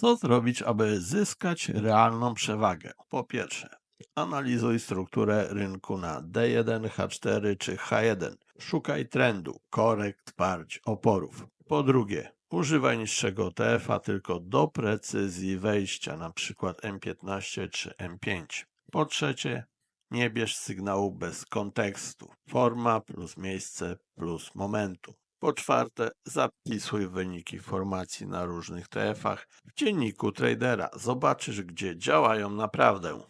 Co zrobić, aby zyskać realną przewagę? Po pierwsze, analizuj strukturę rynku na D1, H4 czy H1. Szukaj trendu, korekt, wsparć, oporów. Po drugie, używaj niższego TF-a tylko do precyzji wejścia, np. M15 czy M5. Po trzecie, nie bierz sygnału bez kontekstu. Forma plus miejsce plus momentum. Po czwarte, zapisuj wyniki formacji na różnych TF-ach w dzienniku tradera. Zobaczysz, gdzie działają naprawdę.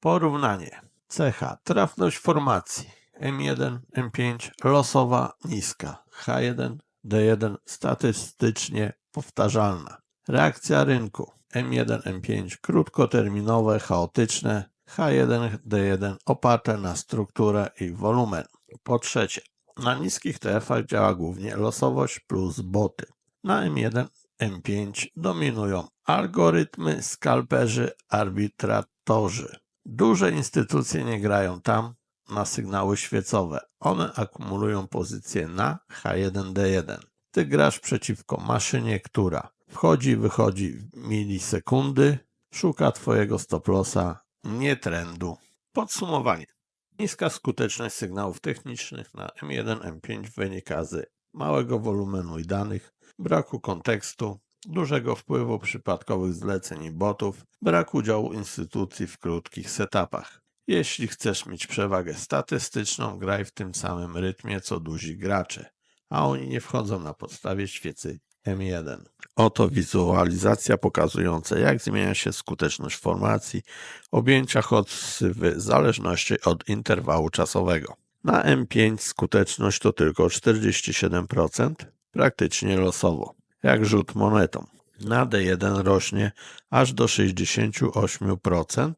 Porównanie. Cecha. Trafność formacji. M1, M5 losowa, niska. H1, D1 statystycznie powtarzalna. Reakcja rynku. M1, M5 krótkoterminowe, chaotyczne. H1, D1 oparte na strukturę i wolumen. Po trzecie, na niskich TF-ach działa głównie losowość plus boty. Na M1, M5 dominują algorytmy, skalperzy, arbitratorzy. Duże instytucje nie grają tam na sygnały świecowe. One akumulują pozycje na H1D1. Ty grasz przeciwko maszynie, która wchodzi, wychodzi w milisekundy, szuka twojego stop lossa, nie trendu. Podsumowanie. Niska skuteczność sygnałów technicznych na M1, M5 wynika z małego wolumenu i danych, braku kontekstu, dużego wpływu przypadkowych zleceń i botów, brak udziału instytucji w krótkich setupach. Jeśli chcesz mieć przewagę statystyczną, graj w tym samym rytmie co duzi gracze, a oni nie wchodzą na podstawie świecy M1. Oto wizualizacja pokazująca, jak zmienia się skuteczność formacji objęcia hossy w zależności od interwału czasowego. Na M5 skuteczność to tylko 47%, praktycznie losowo, jak rzut monetą. Na D1 rośnie aż do 68%,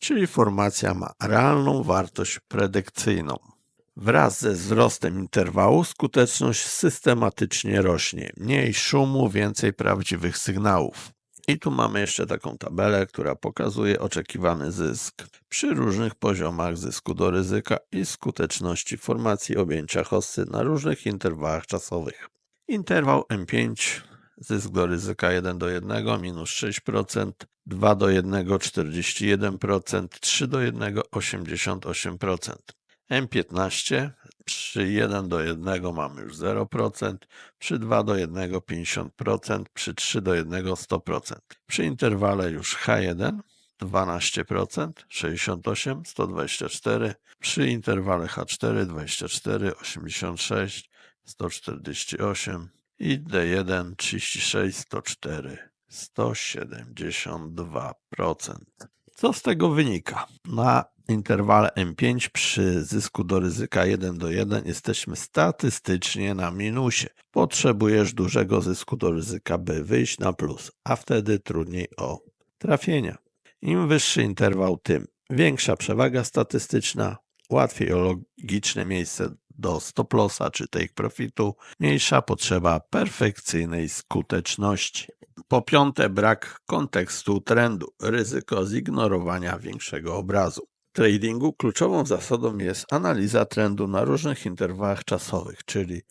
czyli formacja ma realną wartość predykcyjną. Wraz ze wzrostem interwału skuteczność systematycznie rośnie. Mniej szumu, więcej prawdziwych sygnałów. I tu mamy jeszcze taką tabelę, która pokazuje oczekiwany zysk przy różnych poziomach zysku do ryzyka i skuteczności formacji objęcia hossy na różnych interwałach czasowych. Interwał M5 zysk do ryzyka 1 do 1 minus 6%, 2 do 1 41%, 3 do 1 88%. M15 przy 1 do 1 mamy już 0%, przy 2 do 1 50%, przy 3 do 1 100%. Przy interwale już H1 12%, 68, 124, przy interwale H4 24, 86, 148 i D1 36, 104, 172%. Co z tego wynika? Na interwale M5 przy zysku do ryzyka 1 do 1 jesteśmy statystycznie na minusie. Potrzebujesz dużego zysku do ryzyka, by wyjść na plus, a wtedy trudniej o trafienia. Im wyższy interwał, tym większa przewaga statystyczna, łatwiej o logiczne miejsce do stop lossa czy take profitu, mniejsza potrzeba perfekcyjnej skuteczności. Po piąte, brak kontekstu trendu, ryzyko zignorowania większego obrazu. Tradingu kluczową zasadą jest analiza trendu na różnych interwałach czasowych, czyli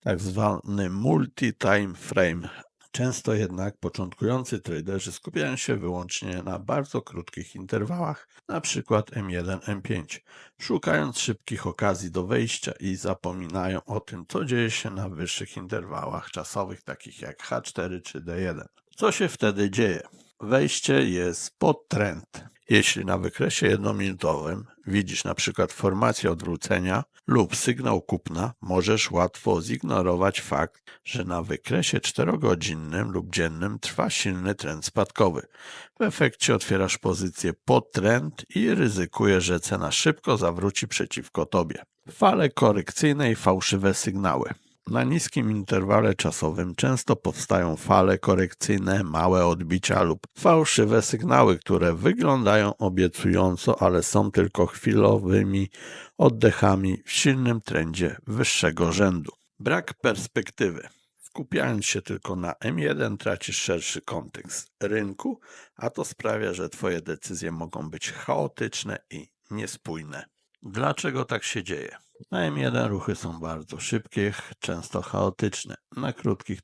tak zwany multi-time frame. Często jednak początkujący traderzy skupiają się wyłącznie na bardzo krótkich interwałach, np. M1, M5, szukając szybkich okazji do wejścia i zapominają o tym, co dzieje się na wyższych interwałach czasowych, takich jak H4 czy D1. Co się wtedy dzieje? Wejście jest pod trend. Jeśli na wykresie jednominutowym widzisz na przykład formację odwrócenia lub sygnał kupna, możesz łatwo zignorować fakt, że na wykresie czterogodzinnym lub dziennym trwa silny trend spadkowy. W efekcie otwierasz pozycję pod trend i ryzykujesz, że cena szybko zawróci przeciwko tobie. Fale korekcyjne i fałszywe sygnały. Na niskim interwale czasowym często powstają fale korekcyjne, małe odbicia lub fałszywe sygnały, które wyglądają obiecująco, ale są tylko chwilowymi oddechami w silnym trendzie wyższego rzędu. Brak perspektywy. Skupiając się tylko na M1, tracisz szerszy kontekst rynku, a to sprawia, że Twoje decyzje mogą być chaotyczne i niespójne. Dlaczego tak się dzieje? Na M1 ruchy są bardzo szybkie, często chaotyczne. Na krótkich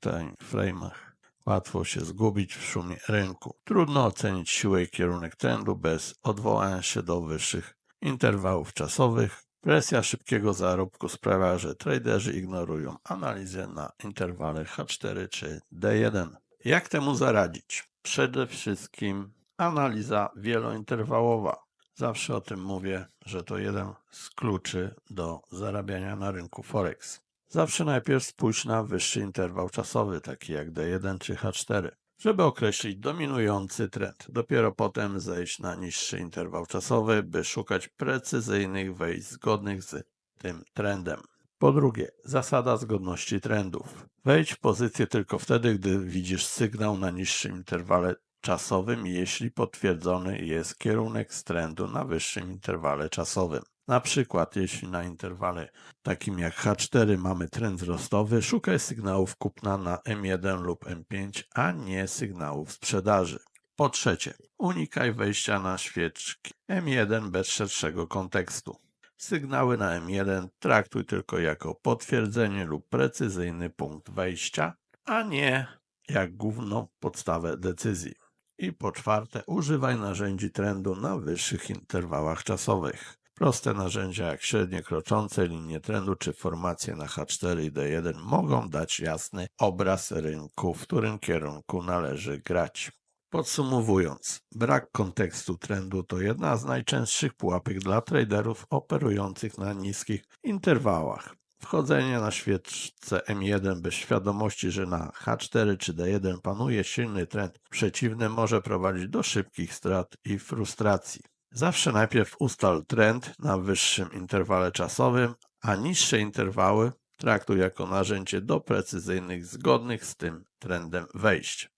frame'ach Łatwo się zgubić w szumie rynku. Trudno ocenić siłę i kierunek trendu bez odwołania się do wyższych interwałów czasowych. Presja szybkiego zarobku sprawia, że traderzy ignorują analizę na interwale H4 czy D1. Jak temu zaradzić? Przede wszystkim analiza wielointerwałowa. Zawsze o tym mówię, że to jeden z kluczy do zarabiania na rynku Forex. Zawsze najpierw spójrz na wyższy interwał czasowy, taki jak D1 czy H4, żeby określić dominujący trend. Dopiero potem zejść na niższy interwał czasowy, by szukać precyzyjnych wejść zgodnych z tym trendem. Po drugie, zasada zgodności trendów. Wejdź w pozycję tylko wtedy, gdy widzisz sygnał na niższym interwale czasowym, jeśli potwierdzony jest kierunek trendu na wyższym interwale czasowym. Na przykład, jeśli na interwale takim jak H4 mamy trend wzrostowy, szukaj sygnałów kupna na M1 lub M5, a nie sygnałów sprzedaży. Po trzecie, unikaj wejścia na świeczki M1 bez szerszego kontekstu. Sygnały na M1 traktuj tylko jako potwierdzenie lub precyzyjny punkt wejścia, a nie jak główną podstawę decyzji. I po czwarte, używaj narzędzi trendu na wyższych interwałach czasowych. Proste narzędzia jak średnie kroczące, linie trendu czy formacje na H4 i D1 mogą dać jasny obraz rynku, w którym kierunku należy grać. Podsumowując, brak kontekstu trendu to jedna z najczęstszych pułapek dla traderów operujących na niskich interwałach. Wchodzenie na świeczce M1 bez świadomości, że na H4 czy D1 panuje silny trend przeciwny, może prowadzić do szybkich strat i frustracji. Zawsze najpierw ustal trend na wyższym interwale czasowym, a niższe interwały traktuj jako narzędzie do precyzyjnych, zgodnych z tym trendem wejść.